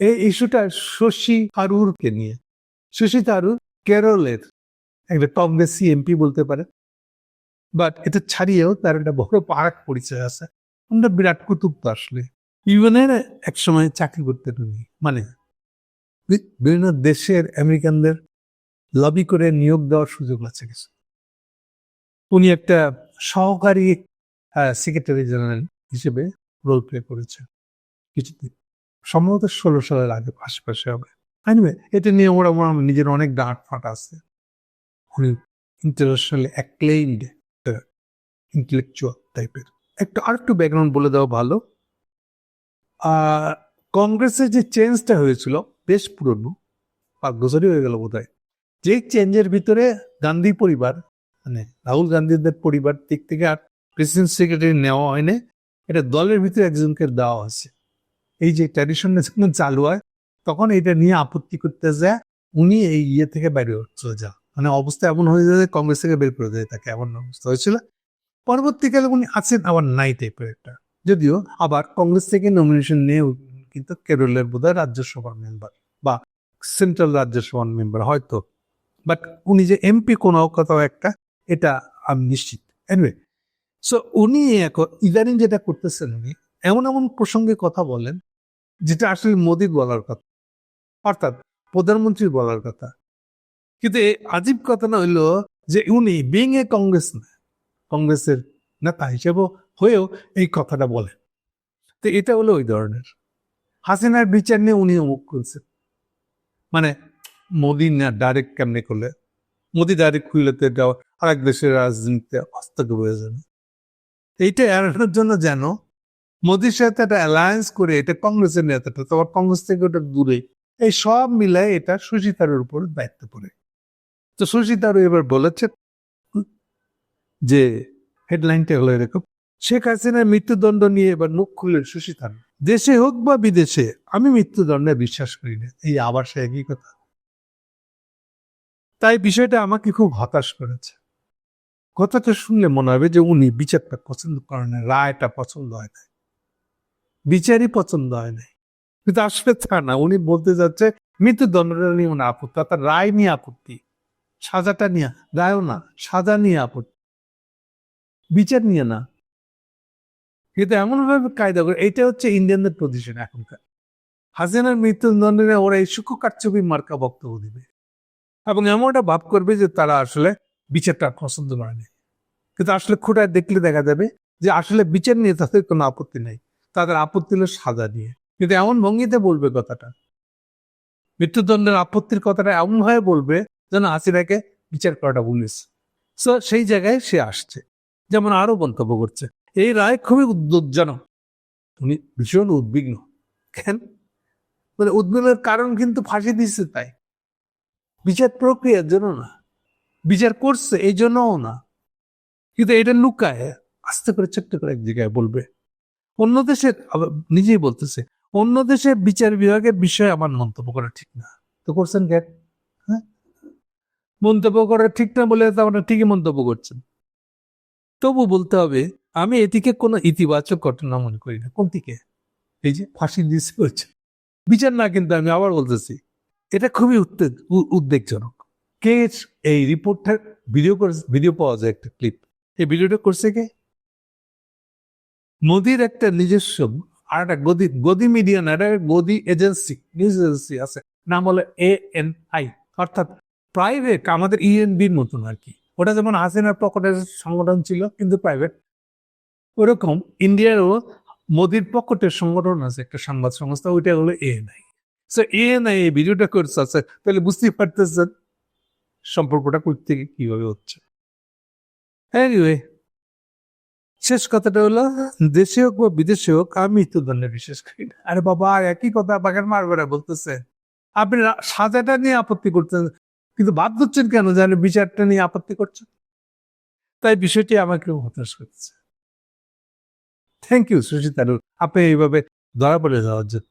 এই ইস্যুটা শশী থারুরকে নিয়ে। শশী থারুর কেরলের একটা কংগ্রেসি এমপি বলতে পারে বাট এটা ছাড়িয়েও তার একটা বড় পারাক পরিচয় আছে। আমরা বিরাট কুতুব তো আসলে। ইউএনের এক সময় চাকরি করতেন উনি। মানে বিভিন্ন দেশের আমেরিকানদের লবি করে নিয়োগ দেওয়ার সুযোগ আছে কিছু। উনি একটা সহকারী সেক্রেটারি জেনারেল হিসেবে রোল প্লে করেছে কিছুদিন। সম্ভবত ষোলো সালের আগে আশেপাশে হবে। আনিবে এটা নিয়ে ওরা ওরা নিজের অনেক ডাঁট ফাট আছে। উনি ইন্টারন্যাশনালি অ্যাক্লেইমড ইন্টেলেকচুয়াল টাইপের একটু আর একটু ব্যাকগ্রাউন্ড বলে দেওয়া ভালো। কংগ্রেসের যে চেঞ্জটা হয়েছিল, বেশ পুরনো, পাঁচ বছরই হয়ে গেল বোধ যে চেঞ্জের ভিতরে গান্ধী পরিবার মানে রাহুল গান্ধীদের পরিবার দিক থেকে আর প্রেসিডেন্ট সেক্রেটারি নেওয়া হয়নি, এটা দলের ভিতরে একজনকে দেওয়া আছে এই যে ট্র্যাডিশন চালু হয়, তখন এটা নিয়ে আপত্তি করতে যায় উনি এই ইয়ে থেকে বাইরে চলে যা মানে অবস্থা এমন হয়ে যায় কংগ্রেস থেকে বের করে দেয় তাকে, এমন অবস্থা হয়েছিল। পরবর্তীকালে উনি আছেন আবার নাই টাইপের একটা। যদিও আবার কংগ্রেস থেকে নমিনেশন নিয়ে কিন্তু কেরলের বোধহয় রাজ্যসভার মেম্বার বা সেন্ট্রাল রাজ্যসভার মেম্বার হয়তো। বাট উনি যে এমপি কোনো কোথাও একটা, এটা আমি নিশ্চিত। এনিওয়ে সো উনি এখন ইদানিং যেটা করতেছেন উনি, এমন এমন প্রসঙ্গে কথা বলেন যেটা আসলে মোদির বলার কথা। অর্থাৎ প্রধানমন্ত্রীর বলার কথা। কিন্তু আজীব কথা না হইল যে উনি বিং এ কংগ্রেস না কংগ্রেসের নেতা হিসেবে হয়েও এই কথাটা বলেন। তো এটা হলো ওই ধরনের। হাসিনার বিচার নিয়ে উনি অমুক করছেন। মানে মোদি না ডাইরেক্ট কেমনে করলে? মোদি ডাইরেক্ট খুললে তো এটা আরেক দেশের রাজনীতিতে হস্তক্ষেপ হয়ে যাবে। এইটা এড়ানোর জন্য যেন মোদির সাথে একটা অ্যালায়েন্স করে, এটা কংগ্রেসের নেতাটা, তোমার কংগ্রেস থেকে ওটা দূরে। এই সব মিলায় এটা থারুর উপর দায়িত্ব পড়ে। তো থারু এবার বলেছে যে হেডলাইনটা হলো এরকম, শেখ হাসিনার মৃত্যুদণ্ড নিয়ে এবার মুখ খুললেন থারুর দেশে হোক বা বিদেশে, আমি মৃত্যুদণ্ডে বিশ্বাস করি না। এই আবার সে একই কথা। তাই বিষয়টা আমাকে খুব হতাশ করেছে। কথাটা শুনলে মনে হবে যে উনি বিচারটা পছন্দ করেন না, রায়টা পছন্দ হয় না বিচারই পছন্দ হয় নাই। কিন্তু আসলে তা না, উনি বলতে যাচ্ছে মৃত্যুদণ্ডটা নিয়ে উনি আপত্তি, অর্থাৎ রায় নিয়ে আপত্তি। সাজাটা নিয়ে, রায়ও না, সাজা নিয়ে আপত্তি। বিচার নিয়ে না। কিন্তু এমন ভাবে কায়দা করে এটা হচ্ছে ইন্ডিয়ানদের পজিশন এখনকার। হাসিনার মৃত্যুদণ্ড ওরা এই সুখ কারচুপি মার্কা বক্তব্য দিবে। এবং এমন একটা ভাব করবে যে তারা আসলে বিচারটা পছন্দ করেনি কিন্তু আসলে খুঁটায় দেখলে দেখা যাবে যে আসলে বিচার নিয়ে তাদের কোনো আপত্তি নেই। তাদের আপত্তি হলো সাজা নিয়ে কিন্তু এমন ভঙ্গিতে বলবে কথাটা। মৃত্যুদণ্ডের আপত্তির কথাটা এমন ভাবে বলবে যেন হাসিনাকে বিচার করাটা ভুলিস সো সেই জায়গায় সে আসছে। যেমন আরও মন্তব্য করছে, এই রায় খুবই উদ্বেগজনক। উনি ভীষণ উদ্বিগ্ন। কেন? মানে উদ্বেগের কারণ কিন্তু ফাঁসি দিচ্ছে তাই। বিচার প্রক্রিয়ার জন্য না। বিচার করছে, এই জন্যও না। কিন্তু এটা লুকায়, আস্তে করে ছোট্ট করে এক জায়গায় বলবে অন্য দেশের নিজেই বলতেছে, অন্য দেশের বিচার বিভাগের বিষয়ে আমার মন্তব্য করা ঠিক না। তো করছেন কেন হ্যাঁ? মন্তব্য করা ঠিক না বলে আপনার ঠিকই মন্তব্য করছেন। তবু বলতে হবে, আমি এদিকে কোনো ইতিবাচক ঘটনা মনে করি না। কোন দিকে এই যে ফাঁসি দিচ্ছে হচ্ছে বিচার না কিন্তু আমি আবার বলতেছি, এটা খুবই উদ্বেগ উদ্বেগজনক। কে এই রিপোর্টটা ভিডিও করে ভিডিও পাওয়া যায় একটা ক্লিপ। এই ভিডিওটা করছে কে? মোদির একটা নিজস্ব আর একটা গদি গদি মিডিয়া না গদি এজেন্সি নিউজ এজেন্সি আছে। নাম হলো এ এন আই অর্থাৎ প্রাইভেট আমাদের ইএনবির মতন আর কি। ওটা যেমন হাসিনার পকেটের সংগঠন ছিল, কিন্তু প্রাইভেট ওরকম ইন্ডিয়ারও মোদির পকেটের সংগঠন আছে, একটা সংবাদ সংস্থা, ওইটা হলো এএনআই সো এএনআই এই ভিডিওটা করছে আছে তাহলে বুঝতেই পারতেছেন সম্পর্কটা করতে থেকে কীভাবে হচ্ছে। এনিওয়ে শেষ কথাটা হলো, দেশে হোক বা বিদেশে হোক, আমি মৃত্যুদণ্ডে বিশ্বাস করি না। আরে বাবা একই কথা বাগান মারবার বলতেছে। আপনি সাজাটা নিয়ে আপত্তি করতেন, কিন্তু বাদ হচ্ছেন কেন জানেন বিচারটা নিয়ে আপত্তি করছেন? তাই বিষয়টি আমাকে হতাশ করছে। থ্যাংক ইউ সুচিতারু আপনি এইভাবে ধরা পড়ে যাওয়ার জন্য।